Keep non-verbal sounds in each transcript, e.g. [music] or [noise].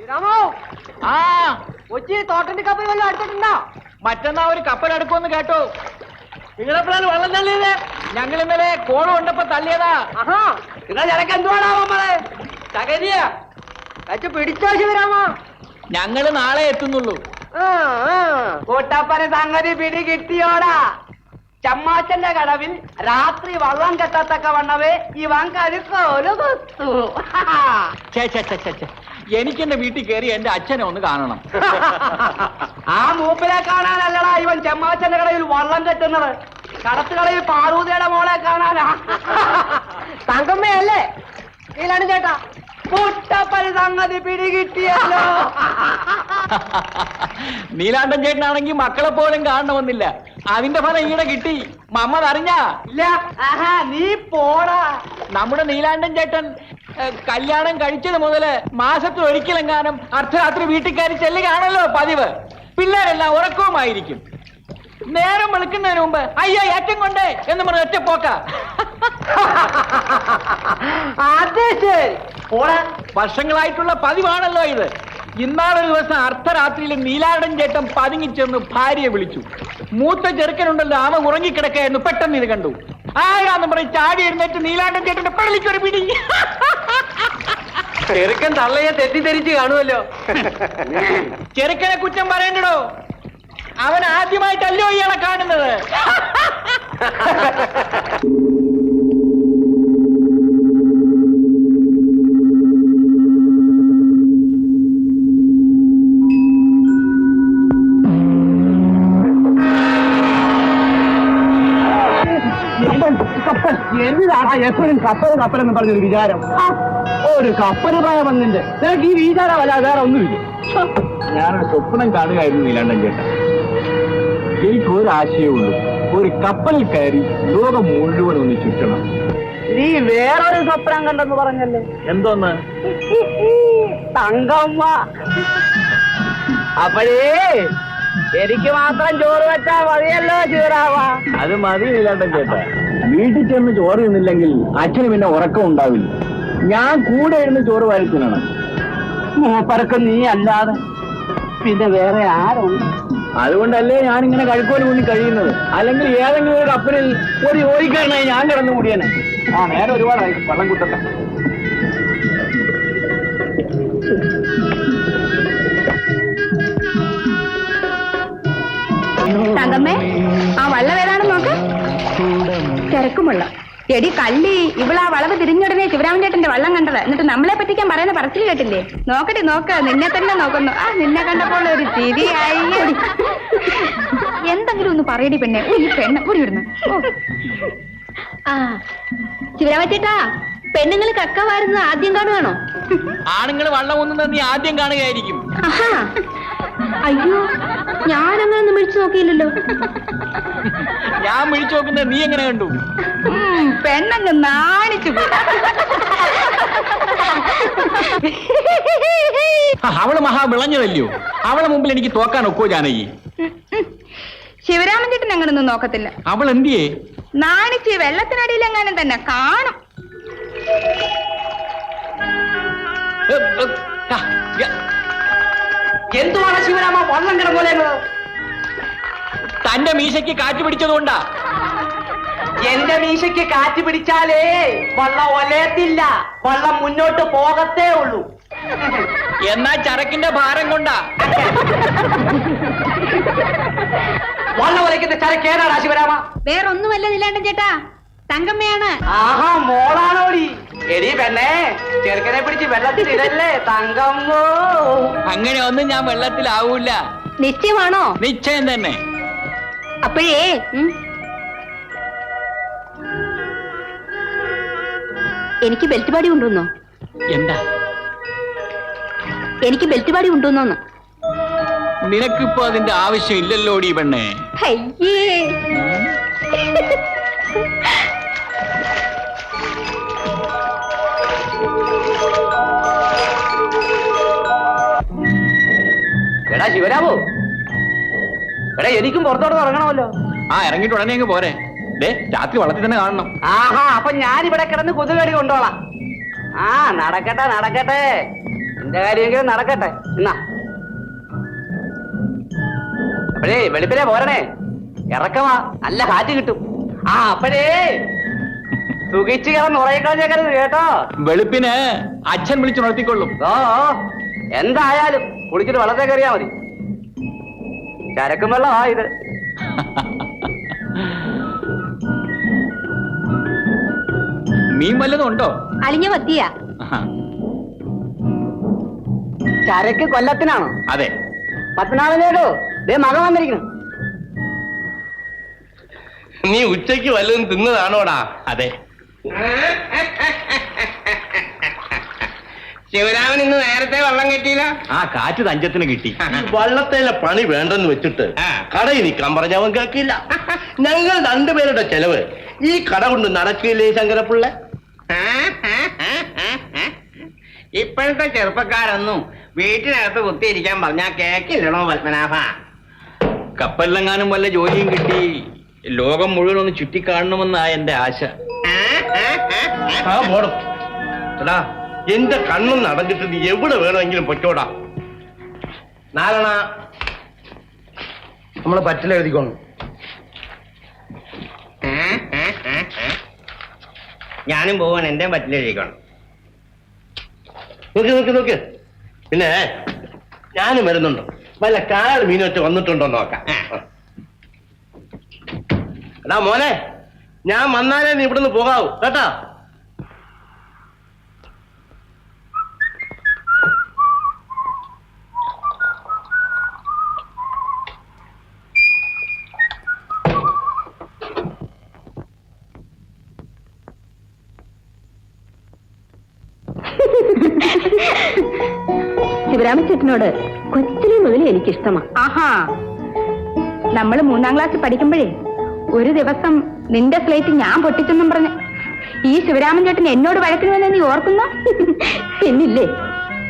ശ്രീരാമോ? ആ കൊച്ചി തോട്ടന്റെ കപ്പൽ വല്ലതും അടുത്തിട്ടുണ്ടോ മറ്റന്നാ ഒരു കപ്പൽ അടുക്കുമെന്ന് കേട്ടോ. നിങ്ങളെപ്പോഴാണ് വള്ളം തള്ളിയത്? ഞങ്ങൾ ഇന്നലെ കോളം ഉണ്ടപ്പോ തള്ളിയതാ. ആഹാ നിങ്ങൾ നിനക്ക് നമ്മളെ തകരിയ കച്ച പിടിച്ചോ ശിവരാമോ ഞങ്ങൾ നാളെ എത്തുന്നുള്ളൂ. കൂട്ടപ്പന സംഗതി പിടി കിട്ടിയോടാ ചമ്മാച്ചന്റെ കടവിൽ രാത്രി വള്ളം കെട്ടത്തക്ക വണ്ണവേ ഇവൻ കരുക്കോൽ എനിക്ക് ഛേ, ഛേ, ഛേ, ഛേ, എനിക്ക് എന്റെ വീട്ടിൽ കയറി എന്റെ അച്ഛനെ ഒന്ന് കാണണം. ആ മൂപ്പിനെ കാണാനല്ലടാ ഇവൻ ചെമ്മാച്ചന്റെ കടയിൽ വള്ളം കെട്ടുന്നത്. കടത്തുകളയിൽ പാറൂതയുടെ മോളെ കാണാനാ. തങ്കമ്മയല്ലേ? നീലാണ് ചേട്ടാ കുട്ടപ്പന സംഗതി പിടികിട്ടിയല്ലോ. [laughs] നീലാണ്ടൻ ചേട്ടനാണെങ്കിൽ മക്കളെ പോലും കാണണമെന്നില്ല. അതിന്റെ ഫലം ഈടെ കിട്ടി. മമ്മത് അറിഞ്ഞാ? ഇല്ല. ആഹാ നീ പോടാ. നമ്മുടെ നീലാണ്ടൻ ചേട്ടൻ കല്യാണം കഴിച്ചത് മുതൽ മാസത്തിൽ ഒരിക്കലെങ്ങാനും അർദ്ധരാത്രി വീട്ടിൽ കയറി ചെല്ലുകയാണല്ലോ പതിവ്. പിള്ളേരെല്ലാം ഉറക്കവുമായിരിക്കും. നേരം വെളുക്കുന്നതിന് മുമ്പ് അയ്യോ ഏറ്റം കൊണ്ടേ എന്ന് പറഞ്ഞ ഒറ്റ പോക്ക. അത് ശരി. പോടാ വർഷങ്ങളായിട്ടുള്ള പതിവാണല്ലോ ഇത്. ഇന്നാളൊരു ദിവസം അർദ്ധരാത്രിയിൽ നീലാടൻ ചേട്ടൻ പതുങ്ങിച്ചെന്ന് ഭാര്യയെ വിളിച്ചു. മൂത്ത ചെറുക്കനുണ്ടല്ലോ അവൻ ഉറങ്ങിക്കിടക്കായിരുന്നു പെട്ടെന്ന് ഇത് കണ്ടു. ആരാന്ന് പറയും ചാടി എഴുന്നേറ്റ് നീലാടൻ ചേട്ടന്റെ പള്ളിക്കൊരു പിടി. ചെറുക്കൻ തള്ളയെ തെറ്റിദ്ധരിച്ച് കാണുമല്ലോ. ചെറുക്കനെ കുറ്റം പറയണ്ടടോ? അവൻ ആദ്യമായിട്ടല്ലോ ഇയാളെ കാണുന്നത്. എന്തിനാടാ എപ്പോഴും കപ്പൽ കപ്പൽ എന്ന് പറഞ്ഞൊരു വിചാരം? ഒരു കപ്പൽ പ്രായമെന്നിന്റെ നിനക്ക് ഈ വിചാരം അല്ല വേറെ ഒന്നുമില്ല. ഞാനൊരു സ്വപ്നം കാണുകയായിരുന്നു നീലാണ്ടൻ ചേട്ടൻ. എനിക്ക് ഒരു ആശയമുള്ളൂ ഒരു കപ്പലിൽ കയറി ലോകം മുഴുവൻ ഒന്ന് ചുറ്റണം. നീ വേറൊരു സ്വപ്നം കണ്ടെന്ന് പറഞ്ഞല്ലേ? എന്തോന്ന്? തങ്കമ്മ അപ്പോഴേ എനിക്ക് മാത്രം ചോറ് വെച്ചാ മതിയല്ലോ ചീറാവ അത് മതി നീലാണ്ടൻ ചേട്ടാ. വീട്ടിൽ ചെന്ന് ചോറ് തിന്നില്ലെങ്കിൽ അച്ഛന് പിന്നെ ഉറക്കം ഉണ്ടാവില്ല. ഞാൻ കൂടെ ഇരുന്ന് ചോറ് വാരിത്തിനണം മൂപ്പരക്ക് നീ അല്ലാതെ പിന്നെ വേറെ ആരുണ്ട്? അതുകൊണ്ടല്ലേ ഞാൻ ഇങ്ങനെ കഴുക്കോൽ മുന്നിൽ കഴിയുന്നത്. അല്ലെങ്കിൽ ഏതെങ്കിലും ഒരു കപ്പലിൽ ഒരു ജോലിക്കാരനായി ഞാൻ കിടന്നു കൂടിയനെ. ആ നേരെ ഒരുപാടായി. വള്ളം കുത്തട്ടെ. തങ്കമ്മേ ആ വള്ളം ഏതാണ് നോക്ക്. തിരക്കുമുള്ള എടി കള്ളി ഇവളാ വളവ് തിരിഞ്ഞുടനെ ശിവരാമൻ ചേട്ടന്റെ വള്ളം കണ്ടത്. എന്നിട്ട് നമ്മളെ പറ്റിക്കാൻ പറയുന്ന പറച്ചിൽ കേട്ടില്ലേ? നോക്കട്ടെ നോക്ക്. നിന്നെ തന്നെ നോക്കുന്നു. ആ നിന്നെ കണ്ടപ്പോൾ ഒരു ചിരിയായി. എന്തെങ്കിലും ഒന്ന് പറയടി പെണ്ണെ. ഓ, ഈ പെണ്ണ്. ഓടി വിടുന്നു ആ ശിവരാമൻ ചേട്ടാ പെണ്ണുങ്ങൾ കക്ക വാരുന്നത് ആദ്യം കാണുവാണോ? ആണുങ്ങൾ വള്ളം ഒന്നും നീ ആദ്യം കാണുകയായിരിക്കും. അയ്യോ ഞാനങ്ങനെ ഒന്നും വിളിച്ചു നോക്കിയില്ലല്ലോ. ഞാൻ വിളിച്ചു നോക്കുന്നത് നീ എങ്ങനെ കണ്ടു? പെണ്ണങ്ങ് നാണിച്ചു അവൾ മഹാ വിളഞ്ഞതല്ലയോ അവളെ മുമ്പിൽ എനിക്ക് തോക്കാൻ ഒക്കോ ജാനകി? ശിവരാമൻ ചേട്ടൻ അങ്ങനൊന്നും നോക്കത്തില്ല. അവൾ എന്തിയേ നാണിച്ച് വെള്ളത്തിനടിയിൽ എങ്ങാനും തന്നെ കാണും. എന്തുവാണ് ശിവരാമ വള്ളം കിടപോലെ തന്റെ മീശയ്ക്ക് കാറ്റ് പിടിച്ചതുകൊണ്ടാ. എന്റെ മീശയ്ക്ക് കാറ്റ് പിടിച്ചാലേ വള്ളം ഒലയത്തില്ല. വള്ളം മുന്നോട്ട് പോകത്തേ ഉള്ളൂ. എന്നാ ചരക്കിന്റെ ഭാരം കൊണ്ടാ? വള്ളം ഒലയ്ക്കുന്ന ചരക്ക് ചരക്കേടാടാ ശിവരാമ വേറൊന്നുമല്ല നിലാണ്ടൻ ചേട്ടാ. തങ്കമ്മയാണ്. ആഹാ മോളാണോടി. എടി പെണ്ണേ ചെറുക്കനെ പിടിച്ച് വെള്ളത്തിൽ ഇടല്ലേ തങ്കമ്മോ? അങ്ങനെ ഒന്നും ഞാൻ വെള്ളത്തിലാവൂല. നിശ്ചയമാണോ? നിശ്ചയം തന്നെ. അപ്പോഴേ എനിക്ക് ബെൽറ്റ് പാടി കൊണ്ടുവന്നോ? എന്താ? എനിക്ക് ബെൽറ്റ് പാടി കൊണ്ടുവന്നോന്ന്. നിനക്കിപ്പോ അതിന്റെ ആവശ്യം ഇല്ലല്ലോടി പെണ്ണേ. അയ്യേ. എടാ ശിവരാമോ. എടാ എനിക്കും പുറത്തോട്ട് ഇറങ്ങണമല്ലോ. ആ ഇറങ്ങിയിട്ട് ഉടനെ അങ്ങ് പോരെ. രാത്രി വളർത്തി തന്നെ കാണണം. ആഹാ അപ്പൊ ഞാൻ ഇവിടെ കിടന്ന് കൊതുകടി കൊണ്ടോളാം. ആ നടക്കട്ടെ നടക്കട്ടെ. എന്റെ കാര്യമെങ്കിലും നടക്കട്ടെ. എന്നാ. അപ്പോഴേ വെളുപ്പിനെ പോരണേ. ഇറക്കമാ നല്ല കാറ്റ് കിട്ടും. ആ അപ്പോഴേ. സുഖിച്ച് കിടന്ന് ഉറയിക്കളഞ്ഞേക്കരുത് കേട്ടോ. വെളുപ്പിന് അച്ഛൻ വിളിച്ചുണർത്തിക്കൊള്ളും ഓ ഓ, എന്തായാലും കുളിച്ചിട്ട് വളരെ കയറിയാ മതി. ചരക്കും വെള്ളമാ ഇത്. [laughs] മീൻ വല്ലതും ഉണ്ടോ? അലിഞ്ഞ മത്തിയാ. ചരക്ക് കൊല്ലത്തിനാണോ? അതെ. പത്മനാഭനേടോ ദേ മകൻ വന്നിരിക്കുന്നു. നീ ഉച്ചയ്ക്ക് വല്ലതും തിന്നതാണോടാ? അതെ. ശിവരാമൻ ഇന്ന് നേരത്തെ വള്ളം കിട്ടിയില്ല? ആ കാറ്റ് തഞ്ചത്തിന് കിട്ടി. വള്ളത്തേലെ പണി വേണ്ടെന്ന് വെച്ചിട്ട് കടയിൽ നിൽക്കാൻ പറഞ്ഞവൻ കേൾക്കില്ല. ഞങ്ങൾ രണ്ടുപേരുടെ ചെലവ് ഈ കട കൊണ്ട് നടക്കില്ലേ ശങ്കരപ്പിള്ള? ഇപ്പോഴത്തെ ചെറുപ്പക്കാരൊന്നും വീട്ടിനകത്ത് കുത്തിയിരിക്കാൻ പറഞ്ഞാ കേക്കില്ലണോ പത്മനാഭ. കപ്പലിലെങ്ങാനും വല്ല ജോലിയും കിട്ടി ലോകം മുഴുവൻ ഒന്ന് ചുറ്റിക്കാണണമെന്നാ എന്റെ ആശ. ആ പോടും എടാ എന്റെ കണ്ണും നടന്നിട്ട് നീ എവിടെ വേണമെങ്കിലും പൊറ്റോടാ നാരണ നമ്മൾ പറ്റിലെഴുതിക്കോണം ഞാനും പോവാൻ എന്റെ പറ്റിലെഴുതിക്കണം നോക്ക് നോക്ക് നോക്ക്. പിന്നെ ഞാനും വരുന്നുണ്ട്. വല്ല കാൽ മീനൊക്കെ വന്നിട്ടുണ്ടോ നോക്കാം. എടാ മോനെ ഞാൻ വന്നാലേ നീ ഇവിടുന്ന് പോകാവൂ. കേട്ടാ? ശിവരാമചേട്ടനോട് കൊച്ചിലെ മുതലേ എനിക്കിഷ്ടമാ. ആഹാ. നമ്മൾ മൂന്നാം ക്ലാസ്സിൽ പഠിക്കുമ്പോഴേ ഒരു ദിവസം നിന്റെ സ്ലേറ്റ് ഞാൻ പൊട്ടിച്ചെന്നും പറഞ്ഞ് ഈ ശിവരാമൻ ചേട്ടൻ എന്നോട് വഴക്കിന് വന്നെ നീ ഓർക്കുന്നു? എന്നില്ലേ?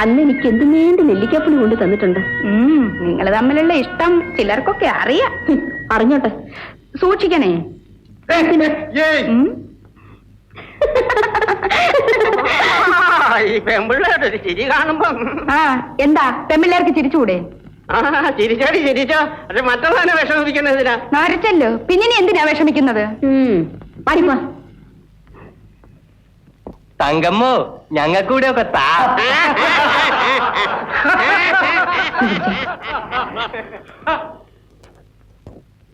അന്ന് എനിക്ക് എന്ത് വേണ്ടി നെല്ലിക്കപ്പുളി കൊണ്ട് തന്നിട്ടുണ്ട്. നിങ്ങൾ തമ്മിലുള്ള ഇഷ്ടം ചിലർക്കൊക്കെ അറിയാം. അറിഞ്ഞോട്ടെ. സൂക്ഷിക്കണേ. ഉം. [laughs] ഈ പെമ്പിള്ളേരുടെ ഒരു ചിരി കാണുമ്പോ. ആ എന്താ? പെമ്പിള്ളേർക്ക് ചിരിച്ചുകൂടെ ആ ചിരിച്ചോടി ചിരിച്ചോ. പക്ഷെ മറ്റുള്ളവനെ വിഷമിപ്പിക്കുന്നതിനാ നരച്ചല്ലോ. പിന്നെ നീ എന്തിനാ വിഷമിക്കുന്നത്? പഠിപ്പാ തങ്കമ്മോ ഞങ്ങൾക്കൂടെ ഒക്കെ താ.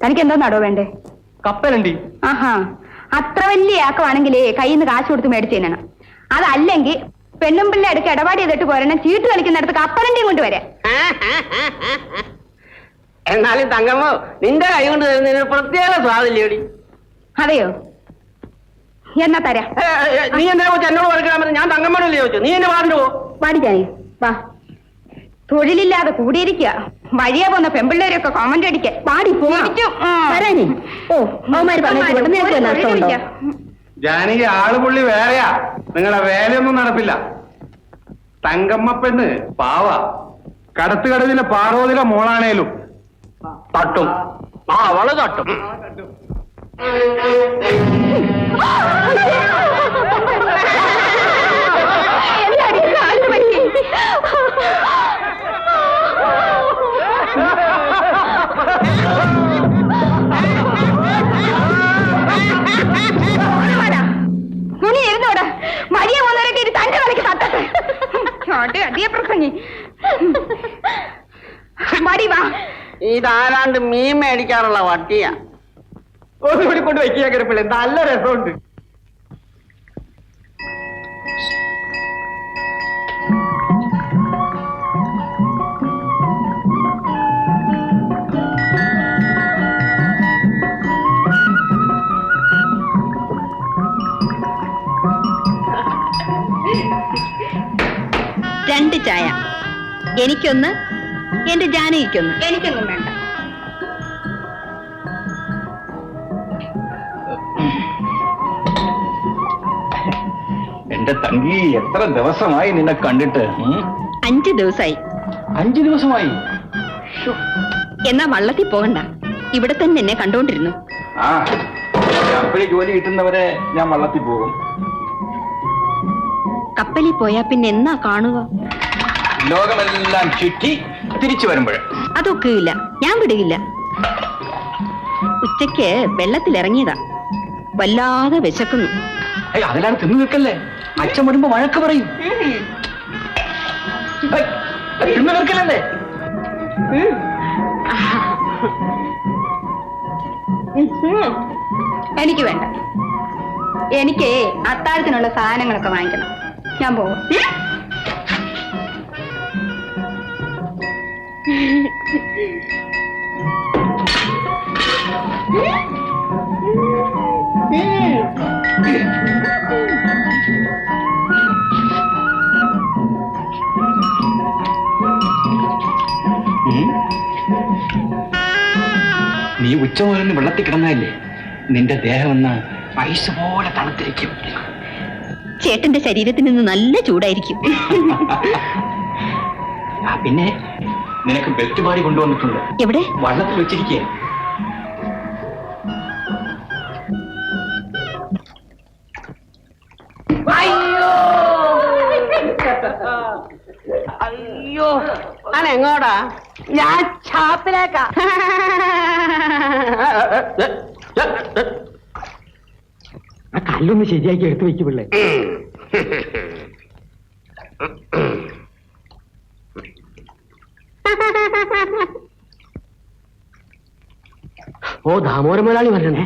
തനിക്ക് എന്തോ നടോ വേണ്ടേ? കപ്പലുണ്ട്. ആഹാ. അത്ര വലിയ ആക്കമാണെങ്കിലേ കയ്യിൽ നിന്ന് കാശ് കൊടുത്ത് മേടിച്ചു തന്നെയാണ് അതല്ലെങ്കിൽ പെണ്ണും പിള്ളേ അടുക്ക് ഇടപാട് ചെയ്തിട്ട് പോരണം ചീട്ട് കളിക്കുന്നിടത്ത് കപ്പലന്റെയും കൊണ്ട് വരാം എന്നാലും തങ്കമ്മോ നിന്റെ കൈ കൊണ്ട് തരുന്നതിന് പ്രത്യേക സ്വാദില്ലേടി അതെയോ? എന്നാ തരാം. നീ എന്തിനാ കൊച്ചു എന്നോട് പഠിക്കാൻ ഞാൻ തങ്കമ്മനല്ലേ ചോദിച്ചു നീ എന്നെ പാടിന്റെ പോ. പാടിക്കാനേ വാ. തൊഴിലില്ലാതെ കൂടിയിരിക്കുക. വഴിയെ പോന്ന പെമ്പിള്ളേരൊക്കെ കോമന്റ് അടിക്കാൻ പാടി വരാനേ ഓ അവന്മാര് പറഞ്ഞു ജാനകി ആളുപുള്ളി വേറെയാ. നിങ്ങളെ വേലയൊന്നും നടപ്പില്ല. തങ്കമ്മ പെണ്ണ് പാവ. കടത്തുകടവിലെ പാറോതിലെ മോളാണേലും. തട്ടും. ആ അവൾ തട്ടും. തുണി ഇതാരാണ്ട് മീൻ മേടിക്കാറുള്ള വട്ടിയാ. ഒന്നുകൂടി കൊണ്ട് വെക്കിയ കിടപ്പില്ല നല്ല രസമുണ്ട്. എനിക്കൊന്ന് എന്റെ ജാനകിക്കൊന്ന്. എനിക്കൊന്നും വേണ്ട. എന്റെ തങ്കി എത്ര ദിവസമായി നിന്നെ കണ്ടിട്ട്? അഞ്ചു ദിവസമായി അഞ്ചു ദിവസമായി? എന്നാ വള്ളത്തിൽ പോകണ്ട. ഇവിടെ തന്നെ എന്നെ കണ്ടോണ്ടിരുന്നു. ആ കപ്പലിൽ ജോലി കിട്ടുന്നവരെ ഞാൻ വള്ളത്തിൽ പോകും. കപ്പലിൽ പോയാ പിന്നെ എന്നാ കാണുക? ലോകമെല്ലാം ചുറ്റി തിരിച്ചു വരുമ്പോൾ അതൊക്കെയില്ല. ഞാൻ വിടുകയില്ല. ഉച്ചയ്ക്ക് വെള്ളത്തിലിറങ്ങിയതാ. വല്ലാതെ വിശക്കുന്നു. അതിലാണ് തിന്നു നിൽക്കല്ലേ? അച്ഛൻ വരുമ്പോ വഴക്ക് പറയും. തിന്നു നിൽക്കല്ലേ എനിക്ക് വേണ്ട. എനിക്ക് അത്താഴത്തിനുള്ള സാധനങ്ങളൊക്കെ വാങ്ങിക്കണം. ഞാൻ പോകും നീ ഉച്ച മുതലിന് വെള്ളത്തിൽ കിടന്നതല്ലേ നിന്റെ ദേഹം ഒന്ന് ഐസ് പോലെ തണുത്തിരിക്കും. ചേട്ടന്റെ ശരീരത്തിൽ നിന്ന് നല്ല ചൂടായിരിക്കും. പിന്നെ? നിനക്ക് ബെൽറ്റ് പാടി കൊണ്ടുവന്നിട്ടുണ്ട്. എവിടെ? വള്ളത്തിൽ വെച്ചിരിക്കേ. അയ്യോ! അല്ല എങ്ങോടാ? ഞാൻ ചാപ്പിലേക്കാ. ആ കല്ലൊന്ന് ശരിയാക്കി എടുത്തു വെക്ക് പിള്ളേ ഓ ദാമോദര മുതലാളി വരണേ.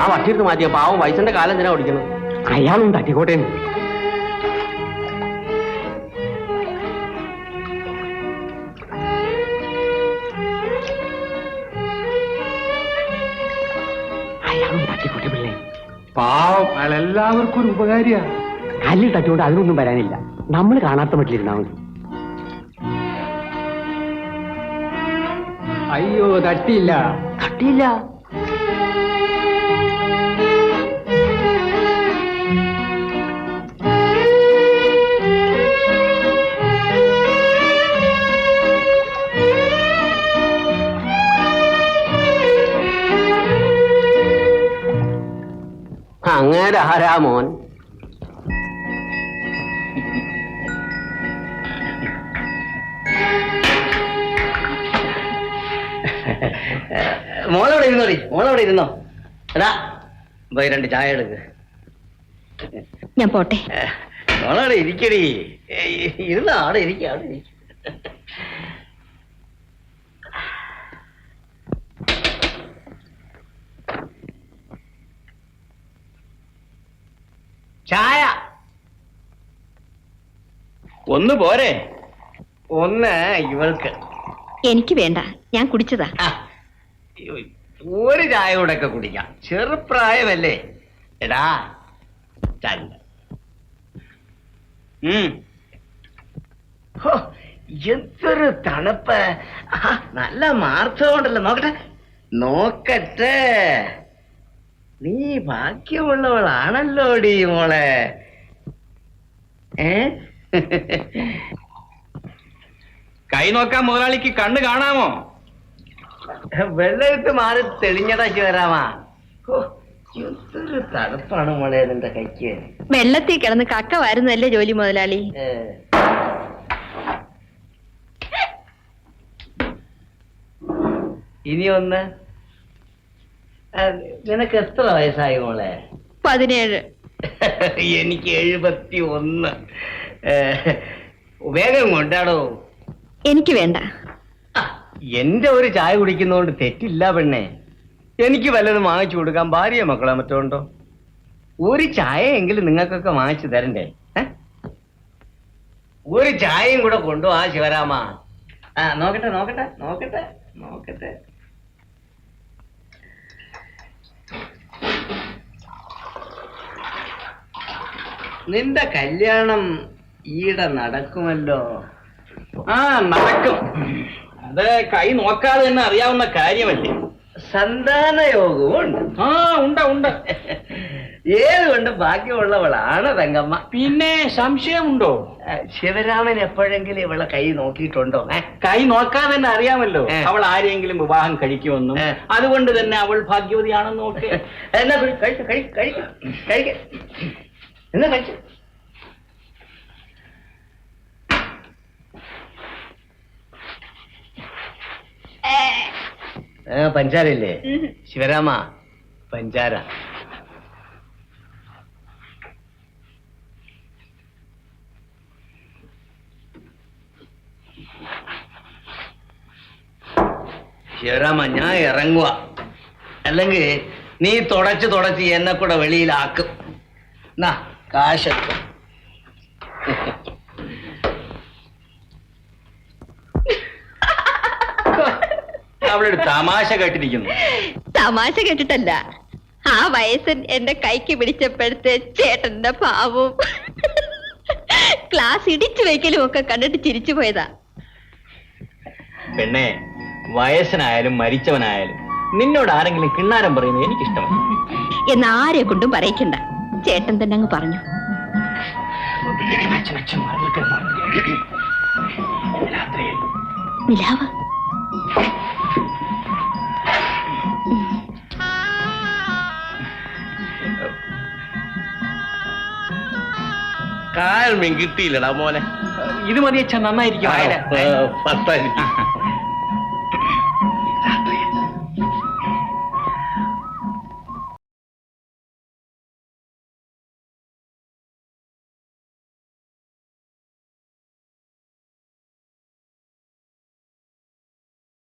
ആ വട്ടിയിട്ട് മാറ്റിയ പാവം വയസ്സിന്റെ കാലം എന്തിനാ ഓടിക്കണം അയാളും തട്ടിക്കോട്ടെ അയാളും തട്ടിക്കോട്ടെ പിള്ളേ. പാവം അയാൾ എല്ലാവർക്കും ഒരു ഉപകാരിയാ കല്ലിൽ തട്ടിക്കൊണ്ട് അതിനൊന്നും വരാനില്ല. നമ്മൾ കാണാത്ത വീട്ടിലിരുന്നാൽ മതി. അയ്യോ തട്ടിയില്ല. തട്ടിയില്ല? അങ്ങനെ ആരാ മോൻ. [laughs] മോളവിടെ ഇരുന്നോടി മോളവിടെ ഇരുന്നോ? എടാ പോയി രണ്ട് ചായ എടുക്ക്. ഞാൻ പോട്ടെ. മോളവിടെ ഇരിക്കടി. ഇരുന്ന? അവിടെ ഇരിക്ക അവിടെ ഇരിക്ക. ചായ. ഒന്ന് പോരെ. ഒന്ന് ഇവൾക്ക്. എനിക്ക് വേണ്ട. ഞാൻ കുടിച്ചതാ. ഒരു ചായ കൂടെ ഒക്കെ കുടിക്കാം. ചെറുപ്രായമല്ലേ? എടാ രണ്ട് ഉം. എന്തൊരു തണുപ്പ്. നല്ല മാർച്ചമുണ്ടല്ലോ നോക്കട്ടെ. നോക്കട്ടെ. നീ ഭാഗ്യമുള്ളവളാണല്ലോടി മോളെ. ഏ? കൈ നോക്കാൻ മുതലാളിക്ക് കണ്ണ് കാണാമോ? വെള്ളയിട്ട് മാറി തെളിഞ്ഞടാ വരാമാ ഹോ, എന്തൊരു തണുപ്പാണ് മോളെ നിന്റെ കൈക്ക്. വെള്ളത്തിൽ കിടന്ന് കക്ക വരുന്നല്ലേ ജോലി മുതലാളി? ഇനി ഒന്ന് നിനക്ക് എത്ര വയസ്സായി മോളെ? പതിനേഴ്. എനിക്ക് എഴുപത്തി ഒന്ന് വേഗം കൊണ്ടാടോ എനിക്ക് വേണ്ട. എന്റെ ഒരു ചായ കുടിക്കുന്നതുകൊണ്ട് തെറ്റില്ല പെണ്ണെ. എനിക്ക് വല്ലതും വാങ്ങിച്ചു കൊടുക്കാൻ ഭാര്യ മക്കളെ മറ്റോണ്ടോ ഒരു ചായ എങ്കിലും നിങ്ങൾക്കൊക്കെ വാങ്ങിച്ചു തരണ്ടേ? ഒരു ചായയും കൂടെ കൊണ്ടുപോവാ ശിവരാമ. ആ നോക്കട്ടെ നോക്കട്ടെ നോക്കട്ടെ നോക്കട്ടെ. നിന്റെ കല്യാണം ഈടെ നടക്കുമല്ലോ. ആ നടക്കും. അത് കൈ നോക്കാതെ തന്നെ അറിയാവുന്ന കാര്യമല്ലേ? സന്താന യോഗവും ഉണ്ട്. ആ ഉണ്ട് ഉണ്ട്. ഏതുകൊണ്ട് ഭാഗ്യമുള്ളവളാണ് തങ്കമ്മ? പിന്നെ സംശയമുണ്ടോ? ശിവരാമൻ എപ്പോഴെങ്കിലും ഇവളെ കൈ നോക്കിയിട്ടുണ്ടോ? കൈ നോക്കാതെ തന്നെ അറിയാമല്ലോ. അവൾ ആരെങ്കിലും വിവാഹം കഴിക്കുമെന്നും. അതുകൊണ്ട് തന്നെ അവൾ ഭാഗ്യവതിയാണെന്ന് നോക്കി എന്നാ കഴിച്ചു കഴിക്കും കഴിക്കും കഴിക്കും കഴിക്ക്. എന്നാ കഴിച്ചു? ആ, പഞ്ചാര ശിവരാമ പഞ്ചാര. ശിവരാമ ഞാൻ ഇറങ്ങുക അല്ലെങ്കിൽ നീ തുടച്ച് തുടച്ച് എന്നെ കൂടെ വെളിയിലാക്കും. നാ കാശെടുക്കും അവളൊരു തമാശ കേട്ടിരിക്കുന്നു. തമാശ കേട്ടിട്ടല്ല. ആ വയസ്സൻ എന്റെ കൈക്ക് പിടിച്ചപ്പോഴത്തെ ചേട്ടന്റെ പാവം ക്ലാസ് ഇടിച്ചു വയ്ക്കലും ഒക്കെ കണ്ടിട്ട് ചിരിച്ചു പോയതാ. പെണ്ണെ വയസ്സനായാലും മരിച്ചവനായാലും നിന്നോട് ആരെങ്കിലും കിണ്ണാരം പറയുന്നത് എനിക്കിഷ്ടമല്ല. എന്ന് ആരെ കൊണ്ടും പറയിക്കണ്ട. ചേട്ടൻ തന്നെ അങ്ങ് പറഞ്ഞു. നിലാവ്. കാൽ മീൻ കിട്ടിയില്ലടാ മോനെ. ഇത് മതി അച്ഛാ നന്നായിരിക്കും. പത്തായിരിക്കും